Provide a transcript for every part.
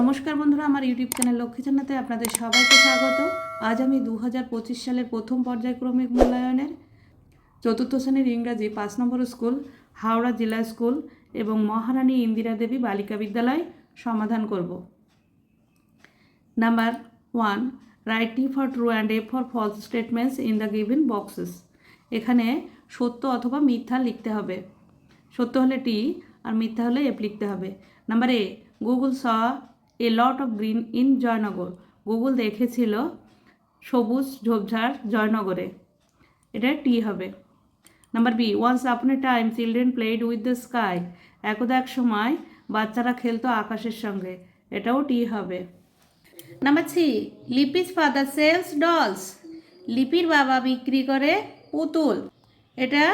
নমস্কার বন্ধুরা, আমার ইউটিউব চ্যানেল লক্ষ্মী জান্নাতে আপনাদের সবাইকে স্বাগত। আজ আমি দু হাজার পঁচিশ সালের প্রথম পর্যায়ক্রমিক মূল্যায়নের চতুর্থ শ্রেণির ইংরাজি পাঁচ নম্বর স্কুল, হাওড়া জেলা স্কুল এবং মহারানী ইন্দিরা দেবী বালিকা বিদ্যালয় সমাধান করব। Number one, writing for true and A for false statements in the given boxes. এখানে সত্য অথবা মিথ্যা লিখতে হবে। সত্য হলে টি আর মিথ্যা হলে এফ লিখতে হবে। Number A, Gogol saw a lot of green in Joynagar Gogol দেখেছিল সবুজ ঝোপঝাড় জয়নগরে এটা টি হবে। Number B once upon a time children played with the sky একদা এক সময় বাচ্চারা খেলতো আকাশের সঙ্গে। এটাও টি হবে। Number three Lipi's father sells dolls লিপির বাবা বিক্রি করে পুতুল। এটা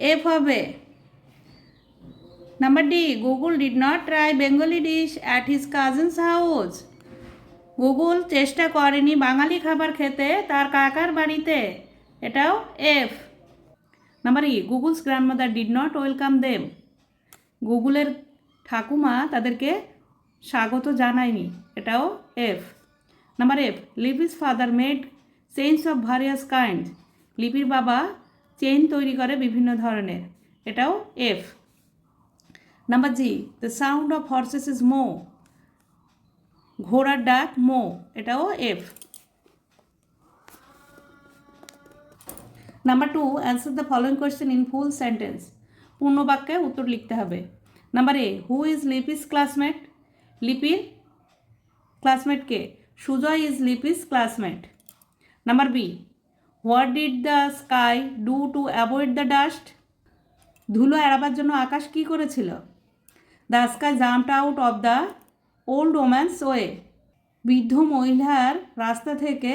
এফ হবে। Number D Google did not try Bengali dish at his cousin's house Google চেষ্টা করেনি বাঙালি খাবার খেতে তার কাকার বাড়িতে। এটাও F number E Google's grandmother did not welcome them গুগলের ঠাকুমা তাদেরকে স্বাগত জানায়নি। এটাও F number F Lipi's father made chains of various kind লিপির বাবা চেইন তৈরি করে বিভিন্ন ধরনের। এটাও F number G the sound of horses is moo ঘোড়ার ডাক মো এটাও F number two answer the following question in full sentence পূর্ণ বাক্যে উত্তর লিখতে হবে number A who is Lipi's classmate লিপির classmate K Sujoy is Lipi's classmate number B what did the sky do to avoid the dust ধুলো এড়াবার জন্য আকাশ কী করেছিল? The sky jumped out of the old woman's way বৃদ্ধ মহিলার রাস্তা থেকে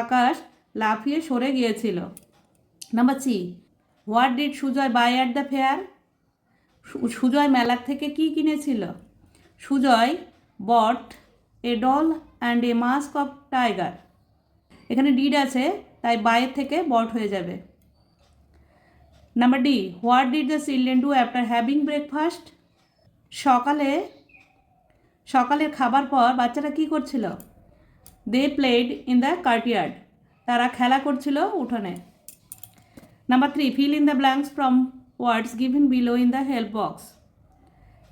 আকাশ লাফিয়ে সরে গিয়েছিল। Number C what did Sujoy buy at the fair Sujoy মেলার থেকে কি কিনেছিল? Sujoy bought a doll and a mask of tiger এখানে ডিড আছে, তাই বাইয়ের থেকে বট হয়ে যাবে। Number D what did the children do after having breakfast সকালে, সকালের খাবার পর বাচ্চারা কি করছিল? They played in the courtyard তারা খেলা করছিল উঠোনে। Number three fill in the blanks from words given below in the help box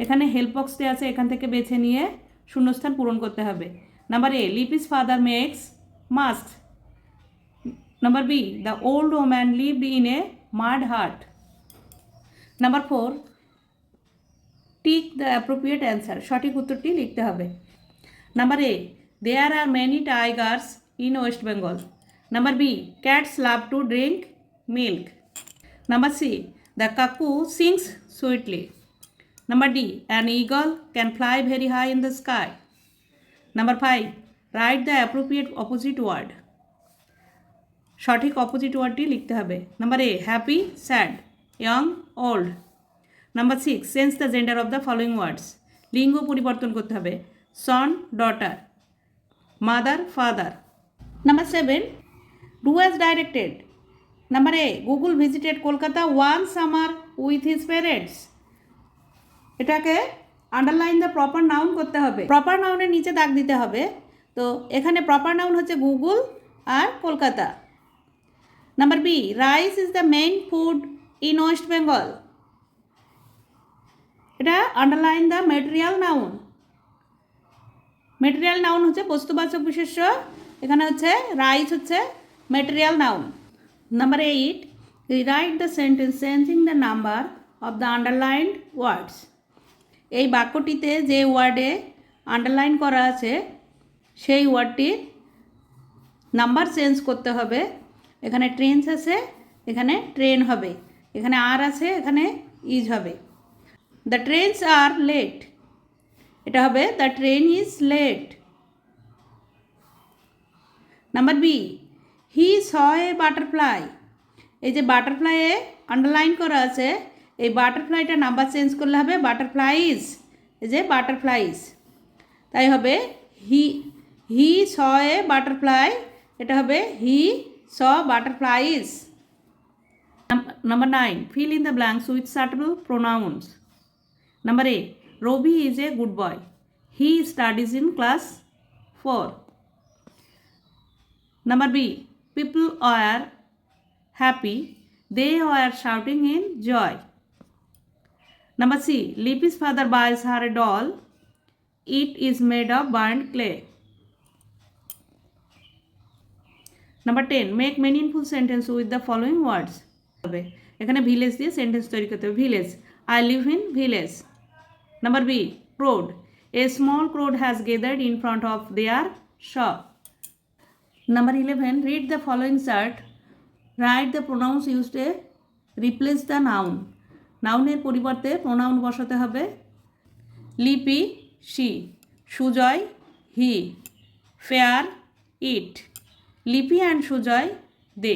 এখানে হেল্প বক্সটি আছে, এখান থেকে বেছে নিয়ে শূন্যস্থান পূরণ করতে হবে। Number A Lipi's father makes masks number B the old woman lived in a mud hut number four tick the appropriate answer সঠিক উত্তরটি লিখতে হবে। Number A there are many tigers in West Bengal number B cats love to drink milk number C the cuckoo sings sweetly number D an eagle can fly very high in the sky number five write the appropriate opposite word সঠিক opposite ওয়ার্ডটি লিখতে হবে। Number A happy sad young old number six sense the gender of the following words লিঙ্গ পরিবর্তন করতে হবে। Son daughter mother father number seven do as directed number A Gogol visited Kolkata one summer with his parents এটাকে underline the proper noun করতে হবে। Proper নাউনের নিচে দাগ দিতে হবে। তো এখানে প্রপার নাউন হচ্ছে Google R Kolkata number B rice is the main food in West Bengal এটা underline the material noun material noun হচ্ছে বস্তুবাচক বিশেষ্য। এখানে হচ্ছে রাইস হচ্ছে material noun number eight write the sentence changing the number of the underlined words এই বাক্যটিতে যে ওয়ার্ডে আন্ডারলাইন করা আছে, সেই ওয়ার্ডটির নাম্বার চেঞ্জ করতে হবে। এখানে ট্রেন্স আছে, এখানে ট্রেন হবে। এখানে আর আছে, এখানে ইজ হবে। দ্য ট্রেনস আর লেট এটা হবে the train is late number B he saw a butterfly এই যে বাটারফ্লাইয়ে আন্ডারলাইন করা আছে, এই বাটারফ্লাইটা নাম্বার চেঞ্জ করলে হবে বাটারফ্লাইজ এই যে বাটারফ্লাইজ তাই হবে he he saw a butterfly এটা হবে he saw butterflies number nine fill in the blanks with suitable pronouns. Number A, Robi is a good boy. He studies in class four Number B. People are happy. They are shouting in joy. Number C. Lippy's father buys her a doll. It is made of burnt clay. Number 10. Make meaningful sentence with the following words. হবে এখানে village দিয়ে sentence তৈরি করতে হবে village I live in village number B crowd a small crowd has gathered in front of their shop Number 11. Read the following chart. Write the pronouns used to replace the noun. নাউনের পরিবর্তে pronoun বসাতে হবে Lipi, she Sujoy, he fair, it Lipi and Sujoy, they